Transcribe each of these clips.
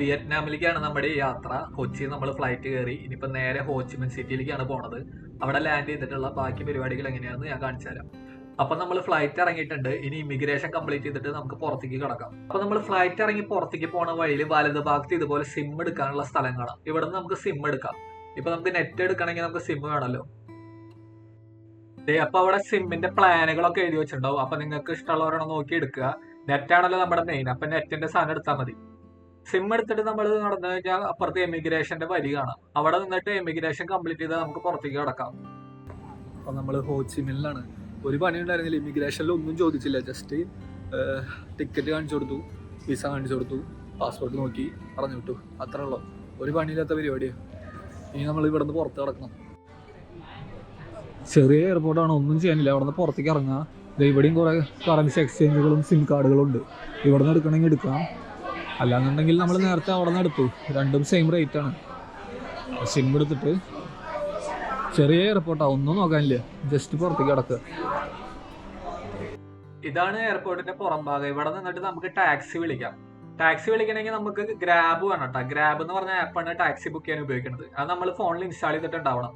വിയറ്റ്നാമിലേക്കാണ് നമ്മുടെ യാത്ര. കൊച്ചി നമ്മൾ ഫ്ലൈറ്റ് കയറി ഇനിയിപ്പോൾ നേരെ ഹോച്ചിമിൻ സിറ്റിയിലേക്കാണ് പോണത്. അവിടെ ലാൻഡ് ചെയ്തിട്ടുള്ള ബാക്കി പരിപാടികൾ എങ്ങനെയാണെന്ന് ഞാൻ കാണിച്ചു തരാം. അപ്പൊ നമ്മൾ ഫ്ലൈറ്റ് ഇറങ്ങിയിട്ടുണ്ട്. ഇനി ഇമിഗ്രേഷൻ കംപ്ലീറ്റ് ചെയ്തിട്ട് നമുക്ക് പുറത്തേക്ക് കിടക്കാം. അപ്പൊ നമ്മൾ ഫ്ലൈറ്റ് ഇറങ്ങി പുറത്തേക്ക് പോണ വഴിയിൽ വലത് ഭാഗത്ത് ഇതുപോലെ സിം എടുക്കാനുള്ള സ്ഥലം കാണാം. ഇവിടെ നമുക്ക് സിം എടുക്കാം. ഇപ്പൊ നമുക്ക് നെറ്റ് എടുക്കണമെങ്കിൽ നമുക്ക് സിം വേണമല്ലോ. അപ്പൊ അവിടെ സിമ്മിന്റെ പ്ലാനുകളൊക്കെ എഴുതി വെച്ചിട്ടുണ്ടാവും. അപ്പൊ നിങ്ങൾക്ക് ഇഷ്ടമുള്ളവരാണോ നോക്കി എടുക്കുക. നെറ്റാണല്ലോ നമ്മുടെ മെയിൻ അപ്പൊ നെറ്റിന്റെ സാധനം എടുത്താൽ മതി. സിം എടുത്തിട്ട് നമ്മൾ നടന്നു കഴിഞ്ഞാൽ അപ്പുറത്ത് എമിഗ്രേഷന്റെ വരി കാണാം. അവിടെ നിന്നിട്ട് എമിഗ്രേഷൻ കംപ്ലീറ്റ് ചെയ്താൽ നമുക്ക് പുറത്തേക്ക് കടക്കാം. അപ്പൊ നമ്മൾ ഹോച്ചിമിലാണ് ഒരു പണി ഉണ്ടായിരുന്നില്ല. ഇമിഗ്രേഷനിൽ ഒന്നും ചോദിച്ചില്ല. ജസ്റ്റ് ടിക്കറ്റ് കാണിച്ചു കൊടുത്തു. വിസ കാണിച്ചു കൊടുത്തു. പാസ്പോർട്ട് നോക്കി പറഞ്ഞു വിട്ടു. അത്രേ ഉള്ളൂ. ഒരു പണിയില്ലാത്ത പരിപാടിയാണ് ഇനി നമ്മൾ ഇവിടെ നിന്ന് പുറത്ത് കിടക്കണം. ചെറിയ എയർപോർട്ടാണ് ഒന്നും ചെയ്യാനില്ല. അവിടെ നിന്ന് പുറത്തേക്ക് ഇറങ്ങാം. ദേ ഇവിടെയും കുറേ കറൻസി എക്സ്ചേഞ്ചുകളും സിം കാർഡുകളും ഉണ്ട്. ഇവിടെ നിന്ന് എടുക്കണമെങ്കിൽ എടുക്കാം. അല്ലാന്നുണ്ടെങ്കിൽ നമ്മൾ നേരത്തെ അവിടെ നിന്ന് എടുത്തു. രണ്ടും സെയിം റേറ്റ് ആണ്. സിം എടുത്തിട്ട് ചെറിയ എയർപോർട്ടാണ് ഒന്നും നോക്കാനില്ല. ജസ്റ്റ് പുറത്തേക്ക് കിടക്കുക. ഇതാണ് എയർപോർട്ടിന്റെ പുറം ഭാഗം. ഇവിടെ നിന്നിട്ട് നമുക്ക് ടാക്സി വിളിക്കാം. ടാക്സി വിളിക്കണമെങ്കിൽ നമുക്ക് ഗ്രാബ് വേണം കേട്ടോ. ഗ്രാബ് എന്ന് പറഞ്ഞ ആപ്പാണ് ടാക്സി ബുക്ക് ചെയ്യാൻ ഉപയോഗിക്കുന്നത്. അത് നമ്മൾ ഫോണിൽ ഇൻസ്റ്റാൾ ചെയ്തിട്ടുണ്ടാവണം.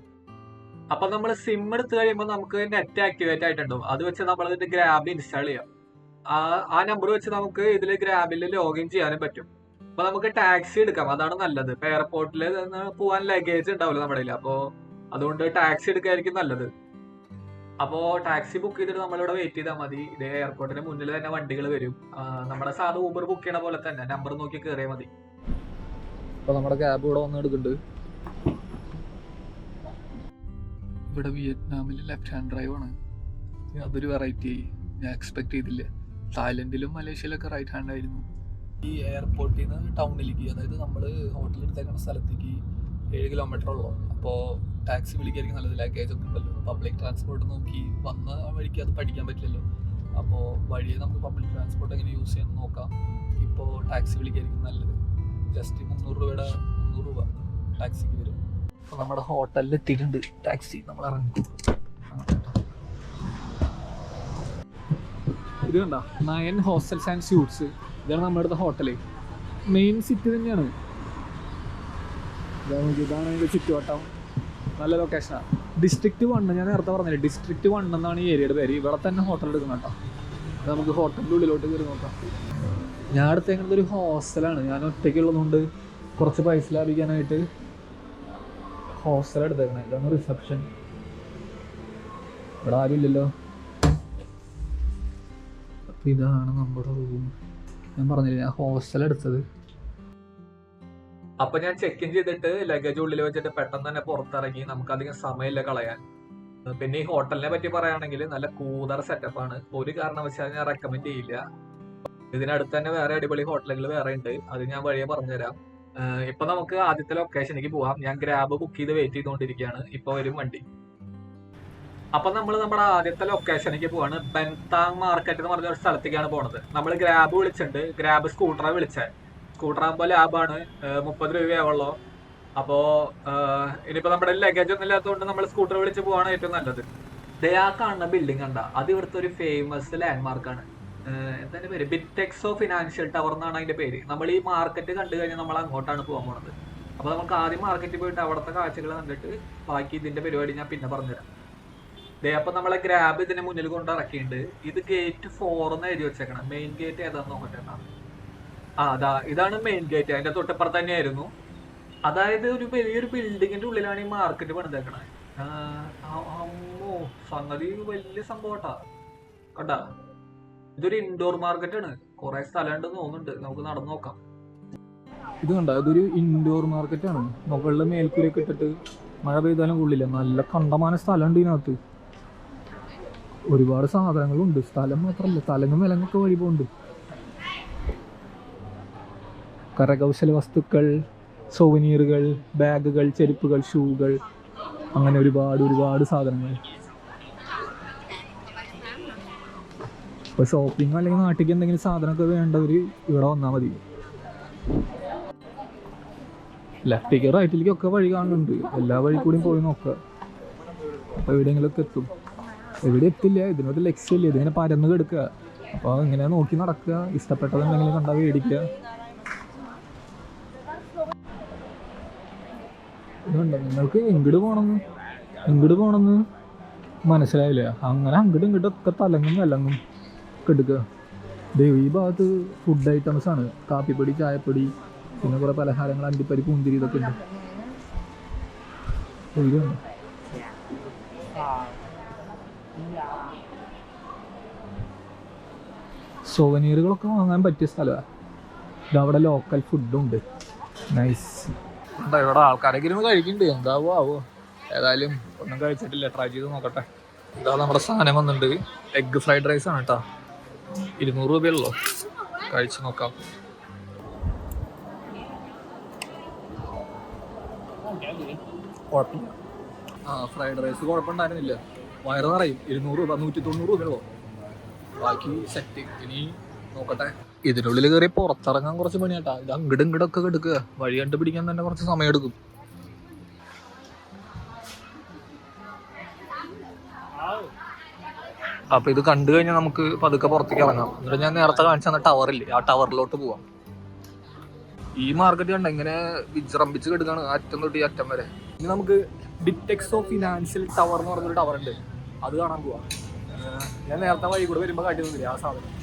അപ്പൊ നമ്മൾ സിം എടുത്തു കഴിയുമ്പോൾ നമുക്ക് നെറ്റ് ആക്ടിവേറ്റ് ആയിട്ടുണ്ടാവും. അത് വെച്ച് നമ്മൾ ഗ്രാബ് ഇൻസ്റ്റാൾ ചെയ്യാം. ആ നമ്പർ വെച്ച് നമുക്ക് ഇതിൽ ഗ്രാബിൽ ലോഗിൻ ചെയ്യാനും പറ്റും. അപ്പൊ നമുക്ക് ടാക്സി എടുക്കാം. അതാണ് നല്ലത്. ഇപ്പൊ എയർപോർട്ടിൽ പോവാൻ ലഗേജ് ഉണ്ടാവില്ല നമ്മുടെ കയ്യിൽ അപ്പോ അതുകൊണ്ട് ടാക്സി എടുക്കായിരിക്കും നല്ലത്. അപ്പോ ടാക്സി ബുക്ക് ചെയ്തിട്ട് നമ്മളിവിടെ വെയിറ്റ് ചെയ്താൽ മതി. ഇതേ എയർപോർട്ടിന് മുന്നിൽ തന്നെ വണ്ടികൾ വരും. നമ്മുടെ സാധ ഊബർ ബുക്ക് ചെയ്യണ പോലെ തന്നെ നമ്പർ നോക്കി കയറിയാൽ മതി. അപ്പൊ നമ്മുടെ ക്യാബ് ഇവിടെ വന്ന് എടുക്കുന്നുണ്ട്. ഇവിടെ വിയറ്റ്നാമിൽ ലെഫ്റ്റ് ഹാൻഡ് ഡ്രൈവ് ആണ്. അതൊരു വെറൈറ്റി ഞാൻ എക്സ്പെക്ട് ചെയ്തില്ല. തായ്ലൻഡിലും മലേഷ്യയിലൊക്കെ റൈറ്റ് ഹാൻഡ് ആയിരുന്നു. ഈ എയർപോർട്ടിൽ നിന്ന് ടൗണിലേക്ക് അതായത് നമ്മൾ ഹോട്ടലിൽ എടുത്തേക്കുന്ന സ്ഥലത്തേക്ക് ഏഴ് കിലോമീറ്റർ ഉള്ളൂ. അപ്പോൾ ടാക്സി വിളിക്കായിരിക്കും നല്ലത്. ലഗേജ് ഒക്കെ ഉണ്ടല്ലോ. പബ്ലിക് ട്രാൻസ്പോർട്ട് നോക്കി വന്ന വഴിക്ക് അത് പഠിക്കാൻ പറ്റില്ലല്ലോ. അപ്പോൾ വഴിയെ നമുക്ക് പബ്ലിക് ട്രാൻസ്പോർട്ട് എങ്ങനെ യൂസ് ചെയ്യാൻ നോക്കാം. ഇപ്പോൾ ടാക്സി വിളിക്കായിരിക്കും നല്ലത്. ജസ്റ്റ് മുന്നൂറ് രൂപയുടെ മുന്നൂറ് രൂപ ടാക്സിക്ക് വരും. അപ്പോൾ നമ്മുടെ ഹോട്ടലിൽ എത്തിയിട്ടുണ്ട് ടാക്സി നമ്മൾ ഇറങ്ങി. ഇത് കണ്ട നയൻ ഹോസ്റ്റൽസ് ആൻഡ് സ്യൂട്ട്സ് ഇതാണ് നമ്മുടെ അടുത്ത ഹോട്ടൽ. മെയിൻ സിറ്റി തന്നെയാണ്. ഇതാണ് അതിന്റെ ചുറ്റുവട്ടം. നല്ല ലൊക്കേഷനാണ് ഡിസ്ട്രിക്ട് വൺ ഞാൻ നേരത്തെ പറഞ്ഞില്ലേ? ഡിസ്ട്രിക്ട് വൺ എന്നാണ് ഈ ഏരിയയുടെ പേര്. ഇവിടെ തന്നെ ഹോട്ടൽ എടുക്കണം കേട്ടോ. നമുക്ക് ഹോട്ടലിന്റെ ഉള്ളിലോട്ട് കയറി നോക്കാം. ഞാൻ അടുത്തേക്കുന്നത് ഒരു ഹോസ്റ്റലാണ്. ഞാൻ ഒറ്റയ്ക്കുള്ളതുകൊണ്ട് കുറച്ച് പൈസ ലാഭിക്കാനായിട്ട് ഹോസ്റ്റൽ എടുത്തേക്കണേ. ഇതാണ് റിസപ്ഷൻ ഇവിടെ ആരും ഇല്ലല്ലോ അപ്പൊ ഇതാണ് നമ്മുടെ റൂം ഞാൻ പറഞ്ഞില്ല ഞാൻ ഹോസ്റ്റൽ എടുത്തത്. അപ്പൊ ഞാൻ ചെക്ക് ഇൻ ചെയ്തിട്ട് ലഗേജ് ഉള്ളിൽ വെച്ചിട്ട് പെട്ടെന്ന് തന്നെ പുറത്തിറങ്ങി. നമുക്ക് അധികം സമയമില്ല കളയാൻ. പിന്നെ ഈ ഹോട്ടലിനെ പറ്റി പറയുകയാണെങ്കിൽ നല്ല കൂതർ സെറ്റപ്പ് ആണ്. ഒരു കാരണവശാലും ഞാൻ റെക്കമെൻഡ് ചെയ്യില്ല. ഇതിനടുത്ത് തന്നെ വേറെ അടിപൊളി ഹോട്ടലുകൾ വേറെ ഉണ്ട്. അത് ഞാൻ വഴിയെ പറഞ്ഞുതരാം. ഇപ്പൊ നമുക്ക് ആദ്യത്തെ ലൊക്കേഷനിലേക്ക് പോവാം. ഞാൻ ഗ്രാബ് ബുക്ക് ചെയ്ത് വെയിറ്റ് ചെയ്തുകൊണ്ടിരിക്കുകയാണ്. ഇപ്പൊ വരും വണ്ടി. അപ്പൊ നമ്മൾ നമ്മുടെ ആദ്യത്തെ ലൊക്കേഷനിലേക്ക് പോവാണ്. ബെൻതാങ് മാർക്കറ്റ് എന്ന് പറഞ്ഞ ഒരു സ്ഥലത്തേക്കാണ് പോണത്. നമ്മൾ ഗ്രാബ് വിളിച്ചിട്ടുണ്ട്. ഗ്രാബ് സ്കൂട്ടറെ വിളിച്ചത് സ്കൂട്ടർ ആകുമ്പോൾ ലാഭാണ് മുപ്പത് രൂപയാവുള്ളൂ. അപ്പോ ഇനിയിപ്പോ നമ്മുടെ ലഗേജ് ഒന്നും ഇല്ലാത്തതുകൊണ്ട് നമ്മൾ സ്കൂട്ടർ വിളിച്ച് പോവാണ് ഏറ്റവും നല്ലത്. ദയാ കാണുന്ന ബിൽഡിംഗ് കണ്ട. അത് ഇവിടുത്തെ ഒരു ഫേമസ് ലാൻഡ്മാർക്കാണ് എന്താണ് പേര്? ബിറ്റെക്സോ ഫിനാൻഷ്യൽ ടവർ എന്നാണ് അതിന്റെ പേര്. നമ്മൾ ഈ മാർക്കറ്റ് കണ്ടു കഴിഞ്ഞാൽ നമ്മൾ അങ്ങോട്ടാണ് പോകാൻ പോണത്. അപ്പൊ നമുക്ക് ആദ്യം മാർക്കറ്റിൽ പോയിട്ട് അവിടുത്തെ കാഴ്ചകൾ കണ്ടിട്ട് ബാക്കി ഇതിന്റെ പരിപാടി ഞാൻ പിന്നെ പറഞ്ഞുതരാം. ദേ അപ്പൊ നമ്മളെ ഗ്രാബ് ഇതിന് മുന്നിൽ കൊണ്ട് ഇറക്കിയിട്ടുണ്ട് ഇത് ഗേറ്റ് ഫോർ എന്ന് എഴുതി വെച്ചേക്കണം. മെയിൻ ഗേറ്റ് ഏതാന്ന് നോക്കട്ടെ. ആ അതാ ഇതാണ് മെയിൻ ഗേറ്റ് അതിന്റെ തൊട്ടപ്പുറത്ത് തന്നെയായിരുന്നു. അതായത് ഒരു വലിയൊരു ബിൽഡിങ്ങിന്റെ ഉള്ളിലാണ് ഈ മാർക്കറ്റ് പണിതേക്കണേ. അമ്മോ സംഗതി വലിയ സംഭവട്ടാ. കണ്ടാ? ഇതൊരു ഇൻഡോർ മാർക്കറ്റ് ആണ്. കുറെ സ്ഥലം ഉണ്ടെന്ന് തോന്നുന്നുണ്ട്. നമുക്ക് നടന്നു നോക്കാം. ഇത് കണ്ട ഇതൊരു ഇൻഡോർ മാർക്കറ്റ് ആണ്. മുകളിൽ മേൽക്കൂരൊക്കെ ഇട്ടിട്ട് മഴ പെയ്താലും കൊള്ളില്ല. നല്ല കണ്ടമാന സ്ഥലമുണ്ട് ഇതിനകത്ത്. ഒരുപാട് സാധനങ്ങളുണ്ട്. സ്ഥലം മാത്രമല്ല തലങ്ങും വിലങ്ങൊക്കെ വഴി പോകുന്നുണ്ട് കരകൗശല വസ്തുക്കൾ സോവനീറുകൾ ബാഗുകൾ ചെരുപ്പുകൾ ഷൂകൾ അങ്ങനെ ഒരുപാട് ഒരുപാട് സാധനങ്ങൾ. ഇപ്പോൾ ഷോപ്പിംഗ് അല്ലെങ്കിൽ നാട്ടിലേക്ക് എന്തെങ്കിലും സാധനമൊക്കെ വേണ്ടവർ ഇവിടെ വന്നാൽ മതി. ലെഫ്റ്റേക്ക് റൈറ്റിലേക്ക് ഒക്കെ വഴി കാണുന്നുണ്ട്. എല്ലാ വഴി കൂടിയും പോയി നോക്കുക. അപ്പോൾ എവിടെയെങ്കിലുമൊക്കെ എത്തും. എവിടെ എത്തില്ല? ഇതിനൊരു ലക്ഷ്യമില്ല. ഇതിങ്ങനെ പരന്ന് കിടക്കുക. അപ്പോൾ ഇങ്ങനെ നോക്കി നടക്കുക. ഇഷ്ടപ്പെട്ടത് എന്തെങ്കിലും കണ്ടാൽ മേടിക്കുക. ഇതുണ്ട്? നിങ്ങൾക്ക് എങ്ങോട്ട് പോകണമെന്ന് ഇങ്ങോട്ട് പോകണമെന്ന് മനസ്സിലായില്ലേ? അങ്ങനെ അങ്ങോട്ടും ഇങ്ങോട്ടും ഒക്കെ തലങ്ങും വിലങ്ങും കെടുക്കുക. ദൈവം ഈ ഭാഗത്ത് ഫുഡ് ഐറ്റംസ് ആണ്. കാപ്പിപ്പൊടി ചായപ്പൊടി പിന്നെ കുറേ പലഹാരങ്ങൾ അണ്ടിപ്പരി പൂന്തിരി ഇതൊക്കെ ഉണ്ട്. കണ്ടോ? സോവനീറുകളൊക്കെ വാങ്ങാൻ പറ്റിയ സ്ഥലമാണ് ഇതവിടെ ലോക്കൽ ഫുഡും ഉണ്ട്. നൈസ് ഇവിടെ ആൾക്കാരൊക്കെ ഇരുന്ന് കഴിക്കുന്നുണ്ട് എന്താവോ ആവോ. ഏതായാലും ഒന്നും കഴിച്ചിട്ടില്ല. ട്രൈ ചെയ്ത് നോക്കട്ടെ. ഇതാ നമ്മുടെ സാധനം വന്നിട്ടുണ്ട് എഗ് ഫ്രൈഡ് റൈസ് ആണ് കേട്ടോ ഇരുന്നൂറ് രൂപയുള്ളൂ കഴിച്ചു നോക്കാം. കുഴപ്പമില്ല ആ ഫ്രൈഡ് റൈസ് കുഴപ്പമുണ്ടായിരുന്നില്ല. വയറ് നിറയും. ഇരുന്നൂറ് രൂപ നൂറ്റി തൊണ്ണൂറ് രൂപയുള്ളൂ ബാക്കി സെറ്റ് ഇനി നോക്കട്ടെ. ഇതിനുള്ളിൽ കയറി പുറത്തിറങ്ങാൻ കുറച്ച് പണിയാട്ടാ. ഇത് അങ്ങടും ഇങ്ങടൊക്കെ എടുക്കുക വഴി കണ്ടുപിടിക്കാൻ തന്നെ കുറച്ച് സമയം എടുക്കും അപ്പൊ ഇത് കണ്ടു കഴിഞ്ഞാൽ നമുക്ക് പതുക്കെ പുറത്തേക്ക് ഇറങ്ങാം. എന്നിട്ട് ഞാൻ നേരത്തെ കാണിച്ചു തന്ന ടവറില്ലേ ആ ടവറിലോട്ട് പോവാം. ഈ മാർക്കറ്റ് കണ്ട ഇങ്ങനെ വിജൃംഭിച്ച് കിടക്കാണ് അറ്റം തൊട്ട് ഈ അറ്റം വരെ. ഇനി നമുക്ക് ഡിറ്റെക്സ് ഓഫ് ഫിനാൻഷ്യൽ ടവർ എന്ന് പറഞ്ഞൊരു ടവർ ഉണ്ട്. അത് കാണാൻ പോവാ. ഞാൻ നേരത്തെ വഴി കൂടെ വരുമ്പോൾ കാട്ടി ആ സാധനം?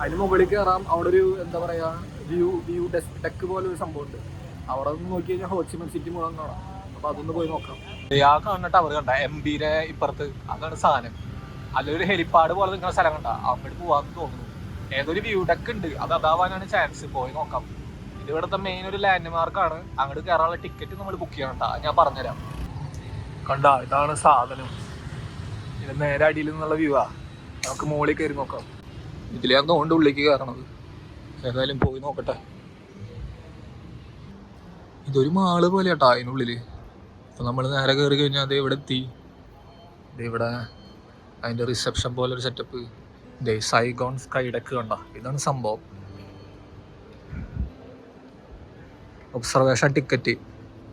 അതിന് മുകളിൽ കയറാം അവിടെ ഒരു എന്താ പറയാ വ്യൂ വ്യൂ ഡെസ്ക് ഡെക്ക് പോലെ ഒരു സംഭവം ഉണ്ട്. അവിടെ നിന്ന് നോക്കി കഴിഞ്ഞാൽ ഹോച്ചിമൻ സിറ്റി മുഴുവൻ കാണാം. അപ്പൊ അതൊന്ന് പോയി നോക്കാം. ആ കാണുന്ന അവർ കണ്ട എം ബിയുടെ ഇപ്പുറത്ത് അതാണ് സാധനം. അതിലൊരു ഹെലിപ്പാഡ് പോലെ നിൽക്കുന്ന സ്ഥലം കണ്ട അവിടെ പോവാന്ന് തോന്നുന്നു. ഏതൊരു വ്യൂ ഡെക്ക് ഉണ്ട് അത് അതാവാനാണ് ചാൻസ്. പോയി നോക്കാം. ഇത് ഇവിടുത്തെ മെയിൻ ഒരു ലാൻഡ് മാർക്കാണ് അങ്ങോട്ട് കയറാനുള്ള ടിക്കറ്റ് നമ്മൾ ബുക്ക് ചെയ്യണം ഞാൻ പറഞ്ഞുതരാം. കണ്ട ഇതാണ് സാധനം. നേരെ അടിയിൽ നിന്നുള്ള വ്യൂ ആ. നമുക്ക് മുകളിൽ കയറി നോക്കാം. ഇതിലാണ് തോണ്ട് ഉള്ളിലേക്ക് കയറണത്. ഏതായാലും പോയി നോക്കട്ടെ. ഇതൊരു മാൾ പോലെ കേട്ടോ അതിനുള്ളിൽ. അപ്പൊ നമ്മൾ നേരെ കയറി കഴിഞ്ഞാൽ അത് ഇവിടെ എത്തി. ഇവിടെ അതിന്റെ റിസപ്ഷൻ പോലെ ഒരു സെറ്റപ്പ് ദേ സൈഗോൺ സ്കൈഡക്ക് കണ്ട? ഇതാണ് സംഭവം. ഒബ്സർവേഷൻ ടിക്കറ്റ്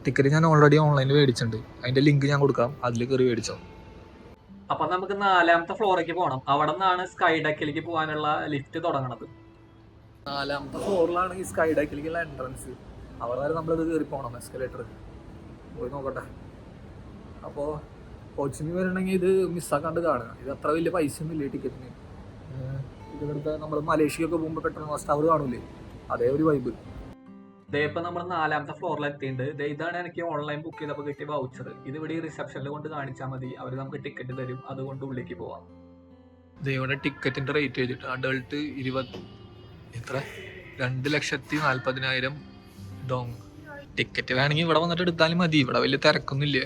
ടിക്കറ്റ് ഞാൻ ഓൾറെഡി ഓൺലൈനിൽ മേടിച്ചിട്ടുണ്ട്. അതിന്റെ ലിങ്ക് ഞാൻ കൊടുക്കാം. അതിൽ കയറി മേടിച്ചോ. അപ്പൊ നമുക്ക് നാലാമത്തെ ഫ്ലോറിലേക്ക് പോകണം അവിടെ നിന്നാണ് സ്കൈ ഡെക്കിലേക്ക് പോകാനുള്ള ലിഫ്റ്റ് തുടങ്ങണത്. നാലാമത്തെ ഫ്ലോറിലാണ് ഈ സ്കൈ ഡെക്കിലേക്കുള്ള എൻട്രൻസ് അവിടെ വരെ നമ്മളിത് കയറി പോകണം എസ്കലേറ്റർ പോയി നോക്കട്ടെ. അപ്പോൾ കൊച്ചിന് വരണമെങ്കിൽ ഇത് മിസ്സാക്കാണ്ട് കാണുക. ഇത് അത്ര വലിയ പൈസ ഒന്നും ഇല്ലേ ടിക്കറ്റിന് ഇത് ഇവിടുത്തെ നമ്മൾ മലേഷ്യയൊക്കെ പോകുമ്പോൾ പെട്ടെന്ന് ഫസ്റ്റ് അവർ കാണൂലേ? അതേ ഒരു വൈബ് ദേ ഇപ്പം നമ്മൾ നാലാമത്തെ ഫ്ലോറിൽ എത്തിയിട്ടുണ്ട് ദേ ഇതാണ് എനിക്ക് ഓൺലൈൻ ബുക്ക് ചെയ്തപ്പോൾ കിട്ടിയ വൗച്ചർ ഇത് ഇവിടെ ഈ റിസപ്ഷനിൽ കൊണ്ട് കാണിച്ചാൽ മതി. അവർ നമുക്ക് ടിക്കറ്റ് തരും. അതുകൊണ്ട് ഉള്ളിലേക്ക് പോവാം. ഇവിടെ ടിക്കറ്റിന്റെ റേറ്റ് ചെയ്തിട്ട് അഡൾട്ട് ഇരുപത് എത്ര? രണ്ട് ലക്ഷത്തി നാൽപ്പതിനായിരം ഡോങ് ടിക്കറ്റ് വേണമെങ്കിൽ ഇവിടെ വന്നിട്ട് എടുത്താലും മതി. ഇവിടെ വലിയ തിരക്കൊന്നുമില്ല.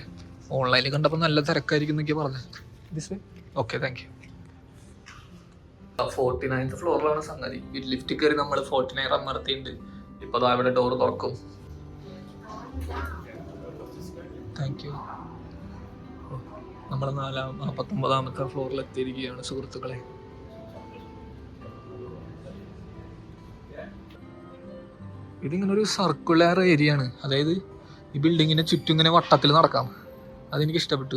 ഓൺലൈനിൽ കണ്ടപ്പോൾ നല്ല തിരക്കായിരിക്കും എന്നൊക്കെ പറഞ്ഞത്. Okay thank you forty ninth ഫ്ലോറിലാണ് സംഗതി. ലിഫ്റ്റ് കയറി നമ്മൾ ഫോർട്ടി നയൻ അമർത്തിയിട്ടുണ്ട് ഇപ്പൊ അവിടെ ഡോർ തുറക്കും. താങ്ക് നമ്മൾ നാലാം നാൽപ്പത്തൊമ്പതാമത്തെ ഫ്ലോറിൽ എത്തിയിരിക്കുകയാണ് സുഹൃത്തുക്കളെ. ഇതിങ്ങനെ ഒരു സർക്കുലർ ഏരിയ ആണ്. അതായത് ഈ ബിൽഡിങ്ങിനെ ചുറ്റും ഇങ്ങനെ വട്ടത്തിൽ നടക്കാം. അതെനിക്ക് ഇഷ്ടപ്പെട്ടു.